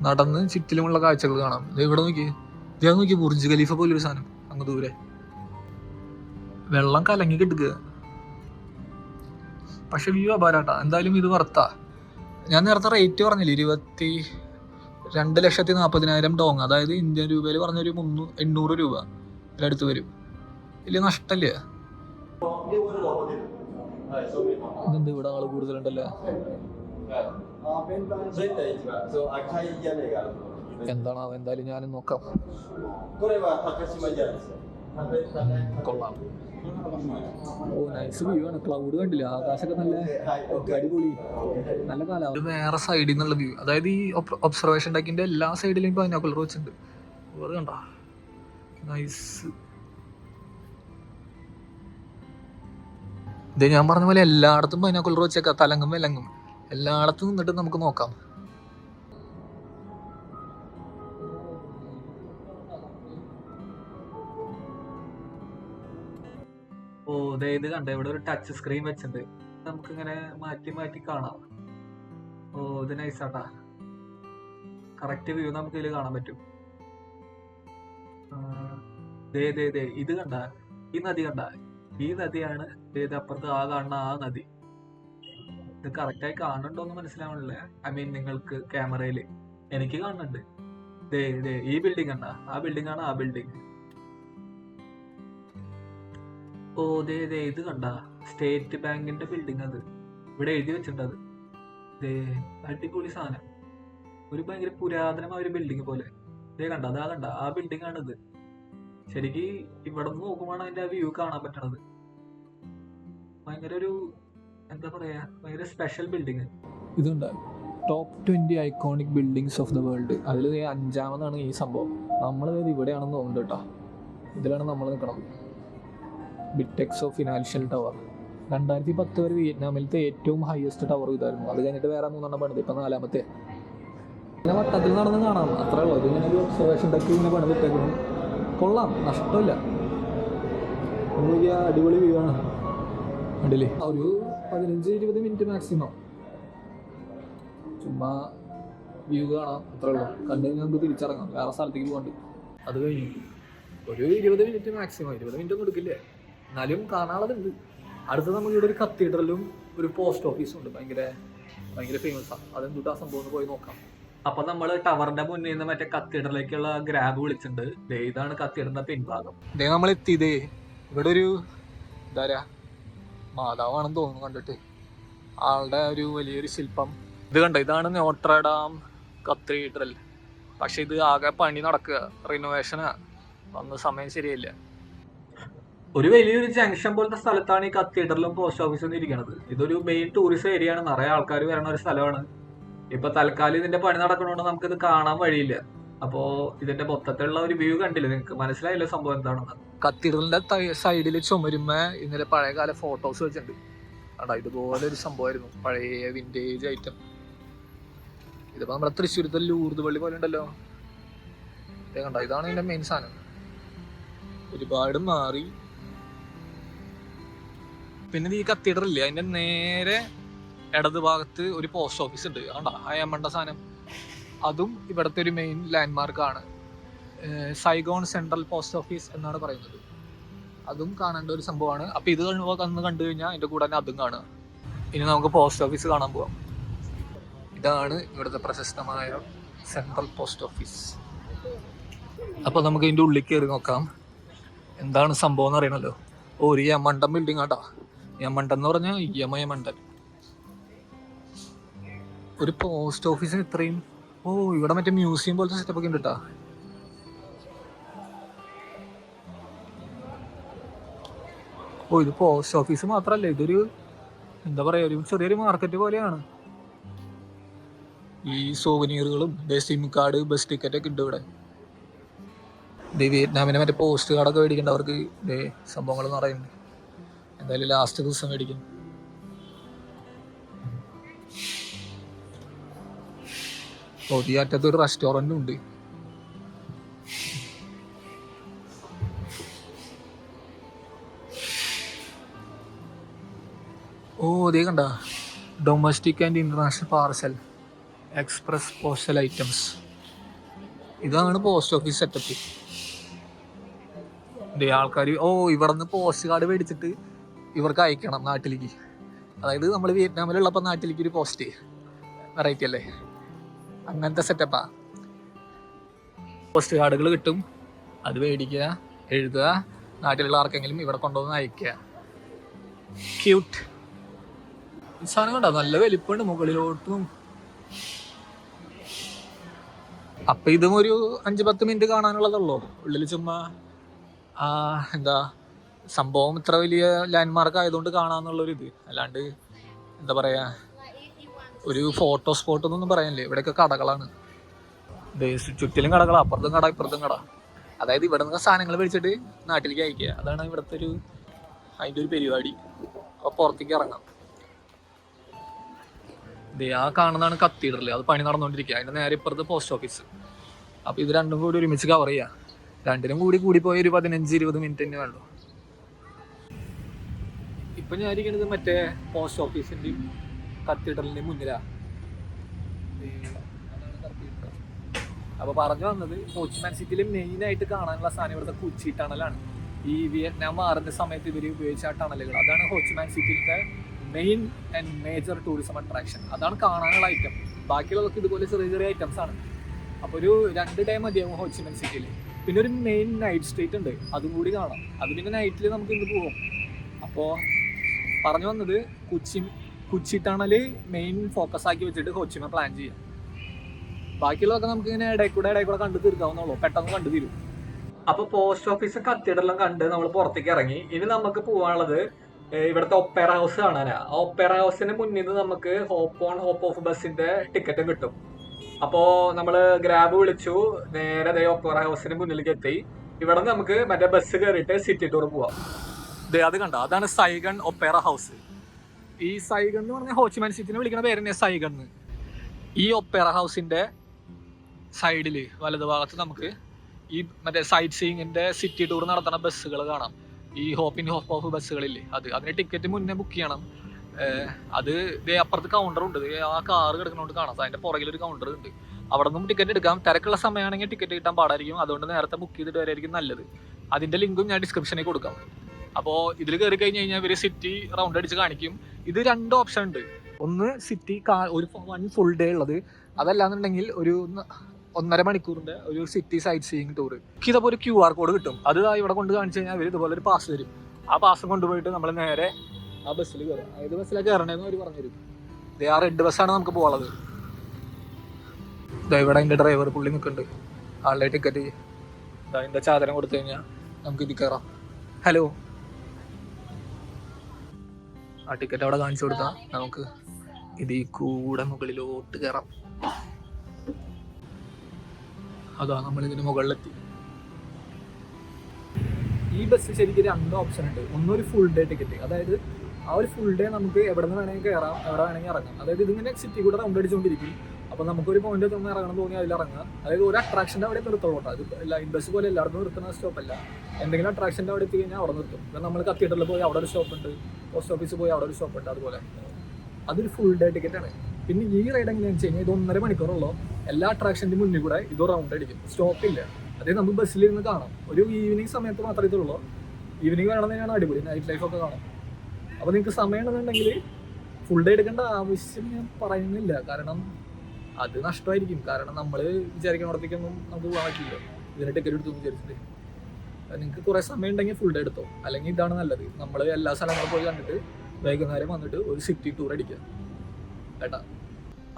നടന്ന് ചുറ്റിലുമുള്ള കാഴ്ചകൾ കാണാം. ഇത് ഇവിടെ നോക്കി ഇതാ നോക്കി ബുർജ് ഖലീഫ പോലൊരു സാധനം അങ്ങ് ദൂരെ. വെള്ളം കലങ്ങി കിട്ടുക. പക്ഷെ വ്യൂ അപാരാട്ടാ. എന്തായാലും ഇത് വർത്താ ഞാൻ നേരത്തെ റേറ്റ് പറഞ്ഞില്ല ഇരുപത്തി രണ്ട് ലക്ഷത്തി നാൽപ്പതിനായിരം ഡോങ് അതായത് ഇന്ത്യൻ രൂപയിൽ പറഞ്ഞൊരു മുന്നൂ എണ്ണൂറ് രൂപ ഇതിലടുത്ത് വരും. വലിയ നഷ്ടല്ലേ? ഇതെന്ത് ഇവിടെ ആൾ കൂടുതലുണ്ടല്ലോ? എന്താണ് എന്തായാലും ഞാനും നോക്കാം. കൊള്ളാം. ഓ നൈസ് വ്യൂ ആണ്. ക്ലൗഡ് കണ്ടില്ല? ആകാശമൊക്കെ നല്ല അടിപൊളി. നല്ല കാലാവസ്ഥ വേറെ സൈഡിൽ നിന്നുള്ള വ്യൂ അതായത് ഈ ഒബ്സർവേഷൻ ഡാക്കിന്റെ എല്ലാ സൈഡിലും ഇപ്പൊ അതിനാ ബൈനോക്കുലർ വെച്ചിട്ടുണ്ട്. അത് കണ്ട? നൈസ് ഇത് ഞാൻ പറഞ്ഞ പോലെ എല്ലായിടത്തും ബൈനോക്കുലർ വെച്ചേക്കാം. തലങ്ങും വിലങ്ങും. എല്ലായിടത്തും നിന്നിട്ട് നമുക്ക് നോക്കാം. ദേ ഇത് കണ്ട ഇവിടെ ഒരു ടച്ച് സ്ക്രീൻ വെച്ചിട്ടുണ്ട്. നമുക്ക് ഇങ്ങനെ മാറ്റി മാറ്റി കാണാം. ഓ ഇത് നൈസാട്ടാ കറക്റ്റ് വ്യൂ നമുക്ക് ഇതിൽ കാണാൻ പറ്റും. ദേ ദേ ദേ ഇത് കണ്ട? ഈ നദി കണ്ട? ഈ നദിയാണ് അപ്പുറത്ത് ആ കാണുന്ന ആ നദി. ഇത് കറക്റ്റായി കാണുന്നുണ്ടോ എന്ന് മനസ്സിലാവണില്ല. ഐ മീൻ നിങ്ങൾക്ക് ക്യാമറയിൽ എനിക്ക് കാണുന്നുണ്ട്. ദേ ദേ ഈ ബിൽഡിംഗ് കണ്ട? ആ ബിൽഡിംഗ് ആണ് ആ ബിൽഡിംഗ് ഓ ദേ ദേ ഇത് കണ്ട. സ്റ്റേറ്റ് ബാങ്കിന്റെ ബിൽഡിംഗ് അത്. ഇവിടെ എഴുതി വെച്ചിട്ടുണ്ട് അത്. അടിപൊളി സാധനം. ഒരു ഭയങ്കര പുരാതനമായ ഒരു ബിൽഡിംഗ് പോലെ. ദേ കണ്ട അതാ കണ്ട ആ ബിൽഡിംഗ് ആണ് ഇത് ശരിക്ക് ഇവിടെ നിന്ന് നോക്കുമ്പോഴാണ് അതിന്റെ ആ വ്യൂ കാണാൻ പറ്റണത്. ഭയങ്കര ഒരു എന്താ പറയാ ഭയങ്കര സ്പെഷ്യൽ ബിൽഡിംഗ് ഇതുണ്ട്. Top twenty iconic buildings of the world അതിൽ അഞ്ചാമതാണ് ഈ സംഭവം. നമ്മളിത് ഇവിടെയാണെന്ന് തോന്നുന്നുണ്ട് കേട്ടോ. ഇതിലാണ് നമ്മൾ നിൽക്കണം ബിറ്റെക്സോ ഫിനാൻഷ്യൽ ടവർ രണ്ടായിരത്തി പത്ത് വരെ വിയറ്റ്നാമിലത്തെ ഏറ്റവും ഹയസ്റ്റ് ടവർ ഇതായിരുന്നു. അത് കഴിഞ്ഞിട്ട് വേറെ മൂന്നെണ്ണം പണിത്. ഇപ്പം നാലാമത്തെ. ഇങ്ങനെ വട്ടത്തിൽ നടന്ന് കാണാം. അത്രേ ഉള്ളൂ. ഇതിങ്ങനെ ഒരു ഒബ്സർവേഷൻ ഡെക്ക് ഇങ്ങനെ പണിതിട്ടേക്കുന്നു കൊള്ളാം. നഷ്ടമില്ല. ഒരു അടിപൊളി വ്യൂ ആണ്. അടിയില്ലേ ഒരു പതിനഞ്ച് ഇരുപത് മിനിറ്റ് മാക്സിമം ചുമ്മാ വ്യൂ കാണാം. അത്രേ ഉള്ളൂ. കണ്ടു കഴിഞ്ഞാൽ നമുക്ക് തിരിച്ചിറങ്ങാം. വേറെ സ്ഥലത്തേക്ക് പോകണ്ട്. അത് കഴിഞ്ഞു. ഒരു ഇരുപത് മിനിറ്റ് മാക്സിമം ഇരുപത് മിനിറ്റ് ഒന്നും എടുക്കില്ലേ? എന്നാലും കാണാനുള്ളതുണ്ട് അടുത്ത് നമുക്ക് ഇവിടെ ഒരു കത്തീഡ്രലും ഒരു പോസ്റ്റ് ഓഫീസും ഉണ്ട്. ഭയങ്കര ഭയങ്കര ഫേമസ് ആണ് അതെന്തുട്ടാ സംഭവം എന്ന് പോയി നോക്കാം. അപ്പൊ നമ്മൾ ടവറിന്റെ മുന്നിൽ നിന്ന് മറ്റേ കത്തീഡ്രലേക്കുള്ള ഗ്രാബ് വിളിച്ചിട്ടുണ്ട്. ദേ ഇതാണ് കത്തീഡറിന്റെ പിൻഭാഗം. ദേ നമ്മൾ എത്തിയതേ ഇവിടെ ഒരു എന്താ പറയാ മാതാവാണെന്ന് തോന്നുന്നു കണ്ടിട്ട്. ആളുടെ ഒരു വലിയൊരു ശില്പം. ഇത് കണ്ട? ഇതാണ് നോട്രഡാം കത്തീഡ്രൽ. പക്ഷെ ഇത് ആകെ പണി നടക്കുക. റിനോവേഷനാ വന്ന സമയം ശരിയല്ല ഒരു വലിയൊരു ജംഗ്ഷൻ പോലത്തെ സ്ഥലത്താണ് ഈ കത്തീഡ്രലും പോസ്റ്റ് ഓഫീസും ഇരിക്കുന്നത് ഇതൊരു മെയിൻ ടൂറിസ്റ്റ് ഏരിയ ആണ്. നിറയെ ആൾക്കാർ വരുന്ന ഒരു സ്ഥലമാണ്. ഇപ്പൊ തൽക്കാലം ഇതിന്റെ പണി നടക്കണോണ്ട് ഇത് കാണാൻ വഴിയില്ല. അപ്പോ ഇതിന്റെ മൊത്തത്തിലുള്ള ഒരു വ്യൂ കണ്ടില്ല നിങ്ങൾക്ക് മനസ്സിലായില്ല സംഭവം എന്താണെന്ന്? കത്തീഡ്രലിന്റെ സൈഡിൽ ചുമരുമ ഇന്നലെ പഴയകാല ഫോട്ടോസ് വെച്ചിട്ടുണ്ട്. അടാ ഇതുപോലെ ഒരു സംഭവമായിരുന്നു. പഴയ വിന്റേജ് ഐറ്റം ഇതിപ്പോ നമ്മുടെ തൃശ്ശൂരത്തെ ലൂർദ് പള്ളി പോലെ ഉണ്ടല്ലോ. ഇതാണ് ഇതിന്റെ മെയിൻ സാധനം. ഒരുപാട് മാറി പിന്നെ ഈ കത്തീഡ്രൽ ഇല്ലേ അതിന്റെ നേരെ ഇടത് ഭാഗത്ത് ഒരു പോസ്റ്റ് ഓഫീസ് ഉണ്ട്. കണ്ട? ആ അമ്മണ്ട സാധനം. അതും ഇവിടുത്തെ ഒരു മെയിൻ ലാൻഡ്മാർക്കാണ് സൈഗോൺ സെൻട്രൽ പോസ്റ്റ് ഓഫീസ് എന്നാണ് പറയുന്നത്. അതും കാണേണ്ട ഒരു സംഭവമാണ്. അപ്പൊ ഇത് കഴിയുമ്പോൾ അന്ന് കണ്ടു കഴിഞ്ഞാൽ അതിന്റെ കൂടെ തന്നെ അതും കാണുക. ഇനി നമുക്ക് പോസ്റ്റ് ഓഫീസ് കാണാൻ പോവാം. ഇതാണ് ഇവിടുത്തെ പ്രശസ്തമായ സെൻട്രൽ പോസ്റ്റ് ഓഫീസ് അപ്പൊ നമുക്ക് ഇതിന്റെ ഉള്ളിൽ കയറി നോക്കാം. എന്താണ് സംഭവം എന്ന് അറിയണല്ലോ? ഓ ഒരു മണ്ടം ബിൽഡിംഗ് ആട്ടാ യമണ്ടൻ എന്ന് പറഞ്ഞാൽ യമയമണ്ടൻ ഒരു പോസ്റ്റ് ഓഫീസിന് ഇത്രയും ഓ ഇവിടെ മറ്റേ മ്യൂസിയം പോലത്തെ സെറ്റപ്പ് ഒക്കെ ഉണ്ട് കേട്ടാ ഓ ഇത് പോസ്റ്റ് ഓഫീസ് മാത്രല്ല ഇതൊരു എന്താ പറയാ ഒരു ചെറിയൊരു മാർക്കറ്റ് പോലെയാണ്. ഈ സോവനീറുകളും സിം കാർഡ് ബസ് ടിക്കറ്റ് ഒക്കെ ഉണ്ട് ഇവിടെ. ഇത് വിയറ്റ്നാമിനെ മറ്റേ പോസ്റ്റ് കാർഡൊക്കെ മേടിക്കേണ്ടവർക്ക് ഇതേ സംഭവങ്ങൾ പറയുന്നുണ്ട്. എന്തായാലും ലാസ്റ്റ് ദിവസം മേടിക്കും. ഓ ഒരു റെസ്റ്റോറന്റും ഉണ്ട്. ഓ അതേ കണ്ട. Domestic and international parcel express postal items ഇതാണ് പോസ്റ്റ് ഓഫീസ് സെറ്റപ്പ് ആൾക്കാർ ഓ ഇവിടെ നിന്ന് പോസ്റ്റ് കാർഡ് മേടിച്ചിട്ട് ഇവർക്ക് അയക്കണം നാട്ടിലേക്ക്. അതായത് നമ്മൾ വിയറ്റ്നാമിലുള്ളപ്പോൾ നാട്ടിലേക്ക് ഒരു പോസ്റ്റ് വെറൈറ്റി അല്ലേ? അങ്ങനത്തെ സെറ്റപ്പാ പോസ്റ്റ് കാർഡുകൾ കിട്ടും. അത് മേടിക്കുക എഴുതുക നാട്ടിലുള്ള ആർക്കെങ്കിലും ഇവിടെ കൊണ്ടുവന്ന് അയക്കുക. ക്യൂട്ട് സാധനം കണ്ടോ? നല്ല വലിപ്പമുണ്ട് മുകളിലോട്ടും. അപ്പൊ ഇതും ഒരു അഞ്ച് പത്ത് മിനിറ്റ് കാണാനുള്ളതുള്ളൂ ഉള്ളിൽ ചുമ്മാ എന്താ സംഭവം ഇത്ര വലിയ ലാൻഡ്മാർക്ക് ആയതുകൊണ്ട് കാണാന്നുള്ളൊരു ഇത്. അല്ലാണ്ട് എന്താ പറയാ ഒരു ഫോട്ടോ സ്പോട്ട് എന്നൊന്നും പറയാനില്ലേ? ഇവിടെയൊക്കെ കടകളാണ്. ചുറ്റിലും കടകളാ. അപ്പുറത്തും കട ഇപ്പുറത്തും കട. അതായത് ഇവിടെ നിന്ന് സാധനങ്ങൾ മേടിച്ചിട്ട് നാട്ടിലേക്ക് അയക്കുക. അതാണ് ഇവിടുത്തെ ഒരു അതിന്റെ ഒരു പരിപാടി. അപ്പോൾ പുറത്തേക്ക് ഇറങ്ങാം. ദേ ആ കാണുന്നതാണ് കത്തീഡ്രൽ അത് പണി നടന്നുകൊണ്ടിരിക്കുക അതിന്റെ നേരെ ഇപ്പുറത്ത് പോസ്റ്റ് ഓഫീസ് അപ്പോൾ ഇത് രണ്ടും കൂടി ഒരുമിച്ച് കവർ ചെയ്യാം. രണ്ടിനും കൂടി കൂടി പോയ ഒരു പതിനഞ്ച് ഇരുപത് മിനിറ്റ് തന്നെ വേണ്ടു ഇപ്പൊ ഞാൻ ഇരിക്കുന്നത് മറ്റേ പോസ്റ്റ് ഓഫീസിന്റെയും കത്തീഡ്രലിന്റെയും മുന്നിലാ. ദേ, അതാണ് cathedral. അപ്പൊ പറഞ്ഞു വന്നത് കോച്ചിമാൻ സിറ്റിയിൽ മെയിൻ ആയിട്ട് കാണാനുള്ള സാധനം ഇവിടുത്തെ കൊച്ചി ടണലാണ്. ഈ വിയറ്റ്നാം മാറുന്ന സമയത്ത് ഇവർ ഉപയോഗിച്ച ടണലുകൾ. അതാണ് Ho Chi Minh സിറ്റിയിലത്തെ main and major tourism attraction അതാണ് കാണാനുള്ള ഐറ്റം ബാക്കിയുള്ളവർക്ക് ഇതുപോലെ ചെറിയ ചെറിയ ഐറ്റംസ് ആണ്. അപ്പോൾ ഒരു രണ്ട് ടൈം മതിയാവും ഹോച്ചിമൻ സിറ്റിയിൽ പിന്നെ ഒരു മെയിൻ നൈറ്റ് സ്ട്രീറ്റ് ഉണ്ട്. അതും കൂടി കാണാം. അത് പിന്നെ നൈറ്റിൽ നമുക്ക് ഇന്ന് പോകും അപ്പോൾ പറഞ്ഞു വന്നത് Cu Chi Cu Chi tunnel main focus ആക്കി വെച്ചിട്ട് കൊച്ചിമ പ്ലാൻ ചെയ്യാം. ബാക്കിയുള്ളതൊക്കെ നമുക്ക് ഇങ്ങനെ ഇടയിൽ കൂടെ ഇടയിൽ കൂടെ കണ്ടു തീർക്കാവുന്നുള്ളൂ പെട്ടെന്ന് കണ്ടു തീരും. അപ്പൊ പോസ്റ്റ് ഓഫീസ് കത്തീഡ്രലും കണ്ട് നമ്മൾ പുറത്തേക്ക് ഇറങ്ങി. ഇനി നമുക്ക് പോകാനുള്ളത് ഇവിടുത്തെ ഒപ്പേറ ഹൗസ് കാണാനാ. ആ ഒപ്പേറ ഹൗസിന് മുന്നിൽ നിന്ന് നമുക്ക് ഹോപ്പ് ഓൺ ഹോപ്പ് ഓഫ് ബസ്സിന്റെ ടിക്കറ്റും കിട്ടും. അപ്പോ നമ്മൾ ഗ്രാബ് വിളിച്ചു. നേരെ ഒപ്പേറ ഹൗസിന് മുന്നിലേക്ക് എത്തി. ഇവിടെ നമുക്ക് മറ്റേ ബസ് കയറിയിട്ട് സിറ്റി ടൂർ പോവാം. ദേ അത് കണ്ട? അതാണ് സൈഗൺ ഒപ്പേറ ഹൗസ് ഈ സൈഗൺ എന്ന് പറഞ്ഞ ഹോച്ചിമാൻ സിറ്റിനെ വിളിക്കുന്ന പേര് തന്നെ സൈഗൺ. ഈ ഒപ്പേറ ഹൗസിന്റെ സൈഡിൽ വലതുഭാഗത്ത് നമുക്ക് ഈ മറ്റേ സൈറ്റ് സീയിങ്ങിന്റെ സിറ്റി ടൂർ നടത്തുന്ന ബസ്സുകൾ കാണാം. ഈ ഹോപ്പ് ഇൻ ഹോപ്പ് ഓഫ് ബസ്സുകളില്ലേ അത്. അതിന് ടിക്കറ്റ് മുന്നേ ബുക്ക് ചെയ്യണം. അത് ദേ അപ്പുറത്ത് കൗണ്ടർ ഉണ്ട്. ആ കാർ കിടക്കുന്നോണ്ട് കാണാം. അതിന്റെ പുറകിൽ ഒരു കൗണ്ടർ ഉണ്ട്. അവിടെ നിന്നും ടിക്കറ്റ് എടുക്കാം. തിരക്കുള്ള സമയമാണെങ്കിൽ ടിക്കറ്റ് കിട്ടാൻ പാടായിരിക്കും. അതുകൊണ്ട് നേരത്തെ ബുക്ക് ചെയ്തിട്ട് വരെയായിരിക്കും നല്ലത്. അതിന്റെ ലിങ്കും ഞാൻ ഡിസ്ക്രിപ്ഷനിൽ കൊടുക്കാം. അപ്പോൾ ഇതിൽ കയറി കഴിഞ്ഞു കഴിഞ്ഞാൽ ഇവർ സിറ്റി റൗണ്ട് അടിച്ച് കാണിക്കും. ഇത് രണ്ട് ഓപ്ഷൻ ഉണ്ട്. ഒന്ന് സിറ്റി ഒരു വൺ ഫുൾ ഡേ ഉള്ളത്. അതല്ലാന്നുണ്ടെങ്കിൽ ഒരു ഒന്നര മണിക്കൂറിന്റെ ഒരു സിറ്റി സൈറ്റ് സീയിങ് ടൂർ ഇതപ്പോൾ ഒരു ക്യു ആർ കോഡ് കിട്ടും. അത് ഇവിടെ കൊണ്ട് കാണിച്ചു കഴിഞ്ഞാൽ അവർ ഇതുപോലെ ഒരു പാസ് തരും. ആ പാസ് കൊണ്ടുപോയിട്ട് നമ്മൾ നേരെ ആ ബസ്സിൽ കയറും ഏത് ബസ്സിലാണ് കയറണേന്ന് അവർ പറഞ്ഞുതരും ഇത് ആ റെഡ് ബസ്സാണ് നമുക്ക് പോകുള്ളത് ഇവിടെ അതിന്റെ ഡ്രൈവർ പുള്ളി നിൽക്കുന്നുണ്ട് ആളുടെ ടിക്കറ്റ് ഇതാ അതിന്റെ ചാതരം കൊടുത്തു കഴിഞ്ഞാൽ നമുക്ക് ഇത് കയറാം ഹലോ ആ ടിക്കറ്റ് അവിടെ കാണിച്ചു കൊടുത്താ. നമുക്ക് ഇതിൽ കൂടെ മുകളിലോട്ട് കയറാം അതാ നമ്മൾ ഇതിന് മുകളിലെത്തി. ഈ ബസ് ശരിക്കും രണ്ട് ഓപ്ഷൻ ഉണ്ട്. ഒന്നൊരു ഫുൾ ഡേ ടിക്കറ്റ് അതായത് ആ ഒരു ഫുൾ ഡേ നമുക്ക് എവിടെ നിന്ന് വേണമെങ്കിൽ കയറാം എവിടെ വേണമെങ്കിൽ ഇറങ്ങാം. അതായത് ഇതിങ്ങനെ സിറ്റി കൂടെ റൗണ്ട് അടിച്ചുകൊണ്ടിരിക്കും. അപ്പോൾ നമുക്കൊരു പോയിന്റ് തന്നെ ഇറങ്ങണം തോന്നി അതിൽ ഇറങ്ങാം അതായത് ഒരു അട്രാക്ഷന്റെ അവിടെ നിർത്തുള്ളൂ അത് ലൈൻ ബസ് പോലെ എല്ലായിടത്തും നിർത്തുന്ന സ്റ്റോപ്പ് അല്ല. എന്തെങ്കിലും അട്രാക്ഷന്റെ അവിടെ എത്തി കഴിഞ്ഞാൽ അവിടെ നിർത്തും. ഇപ്പം നമ്മൾ കത്തീഡ്രലിൽ പോയി അവിടെ ഒരു സ്റ്റോപ്പ് ഉണ്ട്. പോസ്റ്റ് ഓഫീസിൽ പോയി അവിടെ ഒരു സ്റ്റോപ്പ് ഉണ്ട് അതുപോലെ. അതൊരു ഫുൾ ഡേ ടിക്കറ്റ് ആണ്. പിന്നെ ഈ റൈഡ് എങ്ങനെയാണെന്ന് വെച്ച് കഴിഞ്ഞാൽ ഇത് ഒന്നര മണിക്കൂറുള്ളൂ. എല്ലാ അട്രാക്ഷന്റെ മുന്നിൽ കൂടെ ഇത് റൗണ്ട് അടിക്കും. സ്റ്റോപ്പ് ഇല്ല. അതേ നമുക്ക് ബസ്സിലിരുന്ന് കാണാം. ഒരു ഈവനിങ് സമയത്ത് മാത്രമേ ഇതുള്ളൂ. ഈവനിങ് വേണമെന്നാണ് അടിപൊളി. നൈറ്റ് ലൈഫ് ഒക്കെ കാണാം. അപ്പോൾ നിങ്ങൾക്ക് സമയം ഉണ്ടെന്നുണ്ടെങ്കിൽ ഫുൾ ഡേ എടുക്കേണ്ട ആവശ്യം ഞാൻ പറയുന്നില്ല. കാരണം അത് നഷ്ടമായിരിക്കും. കാരണം നമ്മൾ വിചാരിക്കുന്നിടത്തേക്കൊന്നും നമുക്ക് പറ്റില്ല. ഇതിന് ടിക്കറ്റ് എടുത്തു വിചാരിച്ചിട്ട്. നിങ്ങൾക്ക് കുറേ സമയം ഉണ്ടെങ്കിൽ ഫുൾ ഡേ എടുത്തോ. അല്ലെങ്കിൽ ഇതാണ് നല്ലത്. നമ്മൾ എല്ലാ സ്ഥലങ്ങളും പോയി കണ്ടിട്ട് വൈകുന്നേരം വന്നിട്ട് ഒരു സിറ്റി ടൂർ അടിക്കുക. കേട്ടാ?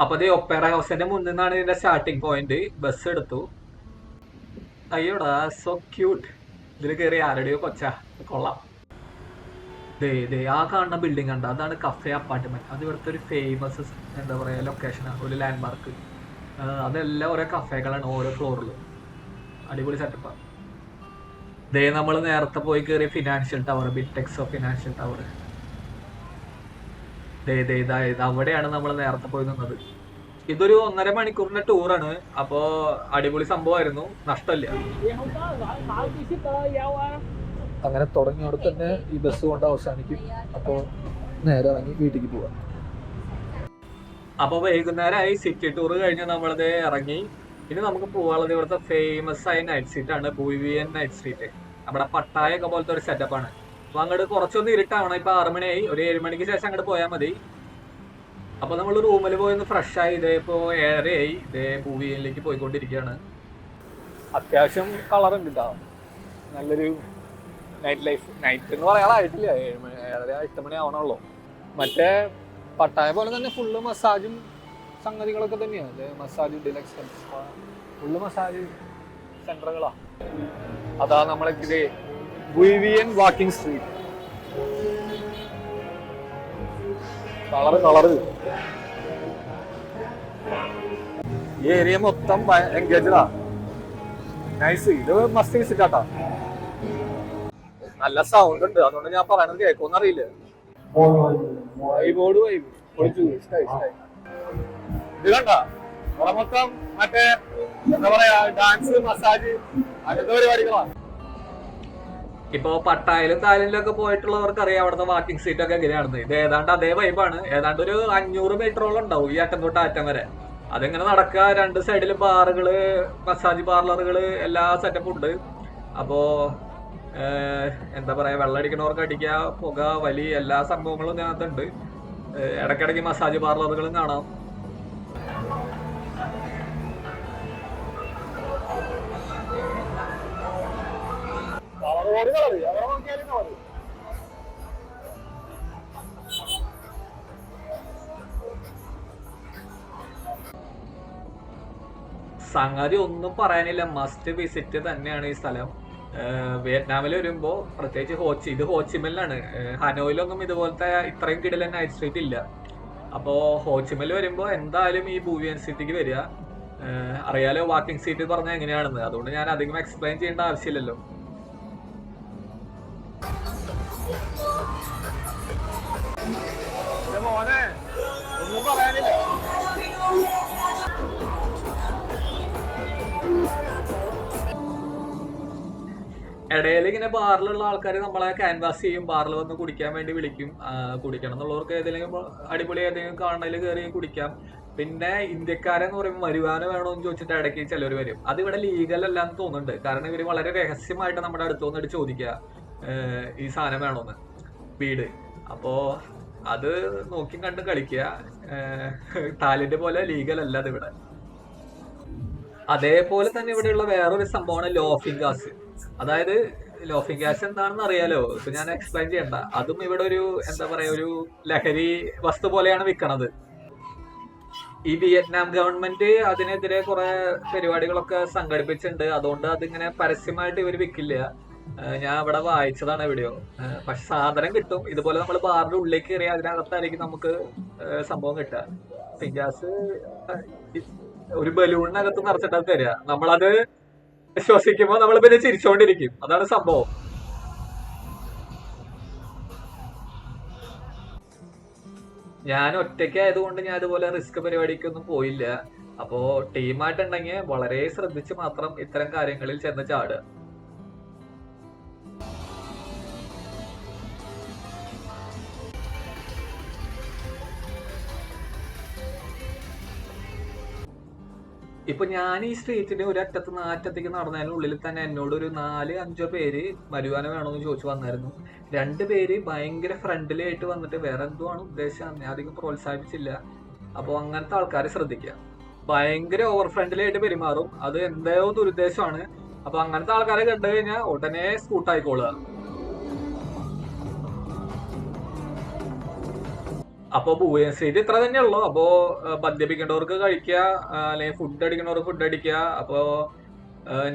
അപ്പൊ ദേ ഒപ്പേറ ഹൗസിന്റെ മുന്നിൽ നിന്നാണ് ഇതിന്റെ സ്റ്റാർട്ടിംഗ് പോയിന്റ് ബസ് എടുത്തു. അയ്യോടാ സോ ക്യൂട്ട് ഇതിൽ കയറി ആരുടെയോ കൊച്ചാ. കൊള്ളാം. ദേ ആ കാണുന്ന ബിൽഡിംഗ് കണ്ട? അതാണ് കഫേ അപ്പാർട്ട്മെന്റ് അത് ഇവിടുത്തെ ഒരു ഫേമസ് എന്താ പറയാ ലൊക്കേഷനാണ് ഒരു ലാൻഡ് മാർക്ക് അതെല്ലാം ഓരോ കഫേകളാണ് ഓരോ ഫ്ലോറിലും അടിപൊളി സെറ്റപ്പാണ് ദേ നമ്മൾ നേരത്തെ പോയി കയറിയ financial tower Bitexco financial tower ദേ ദേ ഇത് അവിടെയാണ് നമ്മൾ നേരത്തെ പോയി നിന്നത്. ഇതൊരു ഒന്നര മണിക്കൂറിന്റെ ടൂറാണ് അപ്പോ അടിപൊളി സംഭവമായിരുന്നു. നഷ്ടമില്ല. അങ്ങനെ തുടങ്ങിയോടെ തന്നെ ഈ ബസ് കൊണ്ട് അവസാനിക്കും. അപ്പോൾ നേരെ ഇറങ്ങി വീട്ടിലേക്ക് പോവാം. അപ്പോൾ വൈകുന്നേരമായി സിറ്റി ടൂർ കഴിഞ്ഞ് നമ്മളത് ഇറങ്ങി. ഇനി നമുക്ക് പോകാനുള്ളത് ഇവിടുത്തെ ഫേമസ് ആയ നൈറ്റ് സ്ട്രീറ്റ് ആണ് ബുവിയൻ നൈറ്റ് സ്ട്രീറ്റ് നമ്മുടെ പട്ടായൊക്കെ പോലത്തെ ഒരു സെറ്റപ്പ് ആണ്. അപ്പൊ അങ്ങോട്ട് കുറച്ചൊന്ന് ഇരുട്ടാവണം. ഇപ്പൊ ആറ് മണിയായി. ഒരു ഏഴ് മണിക്ക് ശേഷം അങ്ങോട്ട് പോയാൽ മതി. അപ്പൊ നമ്മൾ റൂമിൽ പോയി ഒന്ന് ഫ്രഷ് ആയി ഇതേ ഇപ്പോ ഏഴരയായി. ഇതേ ബുവിയനിലേക്ക് പോയിക്കൊണ്ടിരിക്കുകയാണ്. അത്യാവശ്യം കളർ ഉണ്ട് കേട്ടോ നല്ലൊരു നൈറ്റ് ലൈഫ് നൈറ്റ് എന്ന് പറയാനായിട്ടില്ല ഏഴ് മണി ഏഴര എട്ട് മണി ആവണുള്ളൂ. മറ്റേ പട്ടായ പോലെ തന്നെ ഫുള്ള് മസാജും സംഗതികളൊക്കെ തന്നെയാണ് മസാജ് ഡിലക്സ് ഫുള്ള് മസാജ് സെന്ററുകളാണ് അതാ നമ്മളെ ഗുവിയൻ വാക്കിംഗ് സ്ട്രീറ്റ് കളറ് കളറ് ഈ ഏരിയ മൊത്തം എൻഗേജഡാ നൈസ് ഇത് മസ്റ്റ് വിസിറ്റ് ആട്ടാ. നല്ല സൗണ്ട് ഉണ്ട്. അതുകൊണ്ട് ഞാൻ പറയണത് കേൾക്കുമെന്ന് അറിയില്ല. വൈബോട് വൈബ് പൊളിച്ചു ഇഷ്ടായി ഇഷ്ടായി ഇത് കണ്ട? ഇവിടെ മൊത്തം മറ്റേ എന്താ പറയാ ഡാൻസ് മസാജ് അങ്ങനത്തെ പരിപാടികളാണ്. ഇപ്പൊ പട്ടായാലും തായ്ലൻഡിലും ഒക്കെ പോയിട്ടുള്ളവർക്ക് അറിയാം അവിടുത്തെ വാക്കിംഗ് സീറ്റ് ഒക്കെ എങ്ങനെയാണെന്ന്. ഇത് ഏതാണ്ട് അതേ വൈബാണ് ഏതാണ്ട് ഒരു അഞ്ഞൂറ് മീറ്ററോളം ഉണ്ടാവും ഈ അറ്റം തൊട്ട് അറ്റം വരെ. അതെങ്ങനെ നടക്കുക രണ്ട് സൈഡിലും ബാറുകൾ മസാജ് പാർലറുകൾ എല്ലാ സെറ്റപ്പും ഉണ്ട്. അപ്പോ എന്താ പറയാ വെള്ളം അടിക്കണവർക്ക് അടിക്കുക പുക വലി എല്ലാ സംഭവങ്ങളും ഇതിനകത്തുണ്ട്. ഇടയ്ക്കിടയ്ക്ക് മസാജ് പാർലറുകളും കാണാം. സംഗതി ഒന്നും പറയാനില്ല. മസ്റ്റ് വിസിറ്റ് തന്നെയാണ് ഈ സ്ഥലം. വിയറ്റ്നാമിൽ വരുമ്പോ പ്രത്യേകിച്ച് ഹോച്ചി ഇത് ഹോച്ചിമലിലാണ് ഹനോയിലൊന്നും ഇതുപോലത്തെ ഇത്രയും കിടലൻ നൈറ്റ് സ്ട്രീറ്റ് ഇല്ല. അപ്പോ ഹോച്ചിമൽ വരുമ്പോ എന്തായാലും ഈ ബൂവിയൻ സിറ്റിക്ക് വരിക. അറിയാലോ വാക്കിംഗ് സീറ്റ് പറഞ്ഞാൽ എങ്ങനെയാണെന്ന്. അതുകൊണ്ട് ഞാൻ അധികം എക്സ്പ്ലെയിൻ ചെയ്യേണ്ട ആവശ്യമില്ലല്ലോ. ഇടയിൽ ഇങ്ങനെ ബാറിലുള്ള ആൾക്കാർ നമ്മളെ ക്യാൻവാസ് ചെയ്യും ബാറിൽ വന്ന് കുടിക്കാൻ വേണ്ടി വിളിക്കും. കുടിക്കണം എന്നുള്ളവർക്ക് ഏതെങ്കിലും അടിപൊളി ഏതെങ്കിലും കാണലിൽ കയറി കുടിക്കാം. പിന്നെ ഇന്ത്യക്കാരെന്ന് പറയുമ്പോൾ വരുമാന വേണമെന്ന് ചോദിച്ചിട്ട് ഇടയ്ക്ക് ചിലർ വരും. അത് ഇവിടെ ലീഗൽ അല്ലാന്ന് തോന്നുന്നുണ്ട്. കാരണം ഇവർ വളരെ രഹസ്യമായിട്ട് നമ്മുടെ അടുത്ത് വന്നിട്ട് ചോദിക്കുക ഈ സാധനം വേണമെന്ന് വീട്. അപ്പോ അത് നോക്കി കണ്ട് കളിക്കുക. താലിന്റെ പോലെ ലീഗൽ അല്ല അത് ഇവിടെ അതേപോലെ തന്നെ ഇവിടെയുള്ള വേറൊരു സംഭവമാണ് ലോഫിംഗ് ഗ്യാസ് അതായത് ലോഫിംഗ് ഗ്യാസ് എന്താണെന്ന് അറിയാലോ. ഇപ്പൊ ഞാൻ എക്സ്പ്ലെയിൻ ചെയ്യണ്ട. അതും ഇവിടെ ഒരു എന്താ പറയാ ഒരു ലഹരി വസ്തു പോലെയാണ് വിൽക്കണത് ഈ വിയറ്റ്നാം ഗവൺമെന്റ് അതിനെതിരെ കുറെ പരിപാടികളൊക്കെ സംഘടിപ്പിച്ചിട്ടുണ്ട്. അതുകൊണ്ട് അതിങ്ങനെ പരസ്യമായിട്ട് ഇവർ വിൽക്കില്ല ഞാൻ ഇവിടെ വായിച്ചതാണ് വീഡിയോ പക്ഷെ സാധനം കിട്ടും. ഇതുപോലെ നമ്മൾ ബാറിന്റെ ഉള്ളിലേക്ക് കയറി അതിനകത്തായിരിക്കും നമുക്ക് സംഭവം കിട്ടുക. ഗ്യാസ് ഒരു ബലൂണിനകത്ത് നിറച്ചിട്ടാ തരിക നമ്മളത് ശ്വസിക്കുമ്പോ നമ്മൾ പിന്നെ ചിരിച്ചോണ്ടിരിക്കും. അതാണ് സംഭവം. ഞാൻ ഒറ്റയ്ക്ക് ആയതുകൊണ്ട് ഞാൻ അതുപോലെ റിസ്ക് പരിപാടിക്കൊന്നും പോയില്ല. അപ്പോ ടീമായിട്ടുണ്ടെങ്കിൽ വളരെ ശ്രദ്ധിച്ച് മാത്രം ഇത്തരം കാര്യങ്ങളിൽ ചെന്ന് ചാടുക. ഇപ്പൊ ഞാൻ ഈ സ്ട്രീറ്റിന്റെ ഒരു അറ്റത്ത് നിന്ന് അറ്റത്തേക്ക് നടന്നതിന് ഉള്ളിൽ തന്നെ എന്നോട് ഒരു നാല് അഞ്ചോ പേര് മരുവാന വേണമെന്ന് ചോദിച്ചു വന്നായിരുന്നു. രണ്ട് പേര് ഭയങ്കര ഫ്രണ്ട്ലിയായിട്ട് വന്നിട്ട് വേറെ എന്തോ ആണ് ഉദ്ദേശം? ഞാൻ അധികം പ്രോത്സാഹിപ്പിച്ചില്ല. അപ്പോൾ അങ്ങനത്തെ ആൾക്കാരെ ശ്രദ്ധിക്കുക ഭയങ്കര ഓവർ ഫ്രണ്ട്ലി ആയിട്ട് പെരുമാറും. അത് എന്തോ ദുരുദ്ദേശമാണ്. അപ്പൊ അങ്ങനത്തെ ആൾക്കാരെ കണ്ടു കഴിഞ്ഞാൽ ഉടനെ സ്കൂട്ടായിക്കോളുക അപ്പൊ ഭൂയൻ സ്ട്രീറ്റ് ഇത്ര തന്നെയുള്ളൂ. അപ്പോ മദ്യപിക്കേണ്ടവർക്ക് കഴിക്കുക അല്ലെങ്കിൽ ഫുഡ് അടിക്കണവർക്ക് ഫുഡ് അടിക്കുക. അപ്പോ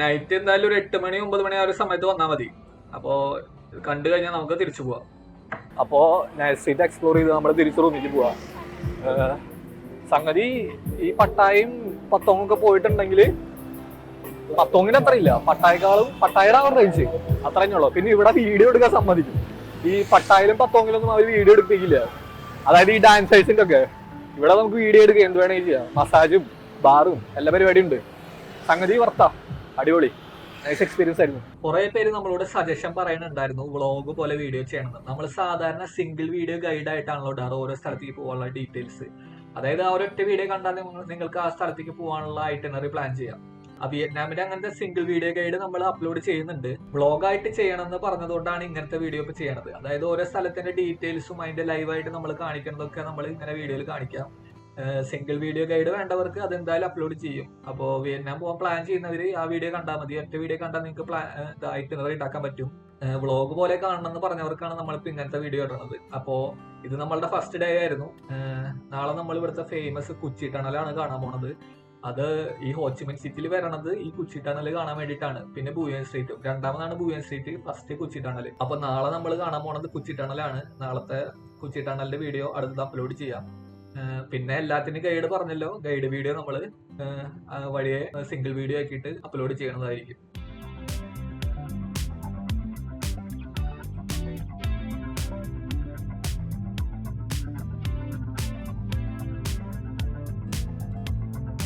നൈറ്റ് എന്തായാലും ഒരു എട്ട് മണി ഒമ്പത് മണി ആ ഒരു സമയത്ത് വന്നാൽ മതി. അപ്പോ കണ്ടു കഴിഞ്ഞാൽ നമുക്ക് തിരിച്ചു പോവാം. അപ്പോ നൈറ്റ് സീറ്റ് എക്സ്പ്ലോർ ചെയ്ത് നമ്മൾ തിരിച്ചു റൂമിലേക്ക് പോവാ. സംഗതി ഈ പട്ടായും പത്തോങ്ങും ഒക്കെ പോയിട്ടുണ്ടെങ്കിൽ പത്തോങ്ങിന് അത്ര ഇല്ല. പട്ടായക്കാളും പട്ടായുടെ അവർ റേഞ്ച് അത്രേ ഉള്ളൂ. പിന്നെ ഇവിടെ വീഡിയോ എടുക്കാൻ സമ്മതിക്കും. ഈ പട്ടായാലും പത്തോങ്ങിലൊന്നും അവർ വീഡിയോ എടുപ്പിക്കില്ല. അതായത് ഈ ഡാൻസേഴ്സിന്റെ ഒക്കെ ഇവിടെ നമുക്ക് വീഡിയോ എടുക്കുക. എന്ത് വേണമെങ്കിൽ ചെയ്യാം. മസാജും ബാറും എല്ലാ പരിപാടിയും ഉണ്ട് സംഗതി വർത്താ അടിപൊളി. നൈസ് എക്സ്പീരിയൻസ് ആയിരുന്നു. കുറെ പേര് നമ്മളോട് സജഷൻ പറയുന്നുണ്ടായിരുന്നു. വ്ളോഗ് പോലെ വീഡിയോ ചെയ്യണം നമ്മൾ സാധാരണ സിംഗിൾ വീഡിയോ ഗൈഡ് ആയിട്ടാണല്ലോ ഇടാറ്. ഓരോ സ്ഥലത്തേക്ക് പോകാനുള്ള ഡീറ്റെയിൽസ് അതായത് ആ ഒരൊറ്റ വീഡിയോ കണ്ടാൽ നിങ്ങൾക്ക് ആ സ്ഥലത്തേക്ക് പോകാനുള്ള ഐറ്റനറി പ്ലാൻ ചെയ്യാം. വിയറ്റ്നാമിന്റെ അങ്ങനത്തെ സിംഗിൾ വീഡിയോ ഗൈഡ് നമ്മൾ അപ്ലോഡ് ചെയ്യുന്നുണ്ട്. വ്ളോഗായിട്ട് ചെയ്യണമെന്ന് പറഞ്ഞതുകൊണ്ടാണ് ഇങ്ങനത്തെ വീഡിയോ ഇപ്പൊ ചെയ്യണത്. അതായത് ഓരോ സ്ഥലത്തിന്റെ ഡീറ്റെയിൽസും അതിന്റെ ലൈവായിട്ട് നമ്മൾ കാണിക്കുന്നതൊക്കെ നമ്മൾ ഇങ്ങനെ വീഡിയോയിൽ കാണിക്കാം. സിംഗിൾ വീഡിയോ ഗൈഡ് വേണ്ടവർക്ക് അത് എന്തായാലും അപ്ലോഡ് ചെയ്യും. അപ്പോൾ വിയറ്റ്നാം പോകാൻ പ്ലാൻ ചെയ്യുന്നവർ ആ വീഡിയോ കണ്ടാൽ മതി. ഒറ്റ വീഡിയോ കണ്ടാൽ നിങ്ങൾക്ക് പ്ലാൻ ഐറ്റിനറി ഉണ്ടാക്കാൻ പറ്റും. വ്ളോഗ് പോലെ കാണണമെന്ന് പറഞ്ഞവർക്കാണ് നമ്മളിപ്പോൾ ഇങ്ങനത്തെ വീഡിയോ ഇടുന്നത് അപ്പോൾ ഇത് നമ്മളുടെ ഫസ്റ്റ് ഡേ ആയിരുന്നു. നാളെ നമ്മൾ ഇവിടുത്തെ ഫേമസ് കുച്ചി ടണലാണ് കാണാൻ പോണത്. അത് ഈ ഹോച്ചിമിൻ സിറ്റിയിൽ വരണത് ഈ കുച്ചി ടണൽ കാണാൻ വേണ്ടിയിട്ടാണ് പിന്നെ Bui Vien street രണ്ടാമതാണ് Bui Vien street first Cu Chi tunnel അപ്പൊ നാളെ നമ്മൾ കാണാൻ പോണത് കുച്ചി ടണലാണ് നാളത്തെ കുച്ചി ടണലിന്റെ വീഡിയോ അടുത്ത് അപ്ലോഡ് ചെയ്യാം. പിന്നെ എല്ലാത്തിനും ഗൈഡ് പറഞ്ഞല്ലോ. ഗൈഡ് വീഡിയോ നമ്മൾ വഴിയെ സിംഗിൾ വീഡിയോ ആക്കിയിട്ട് അപ്ലോഡ് ചെയ്യണതായിരിക്കും.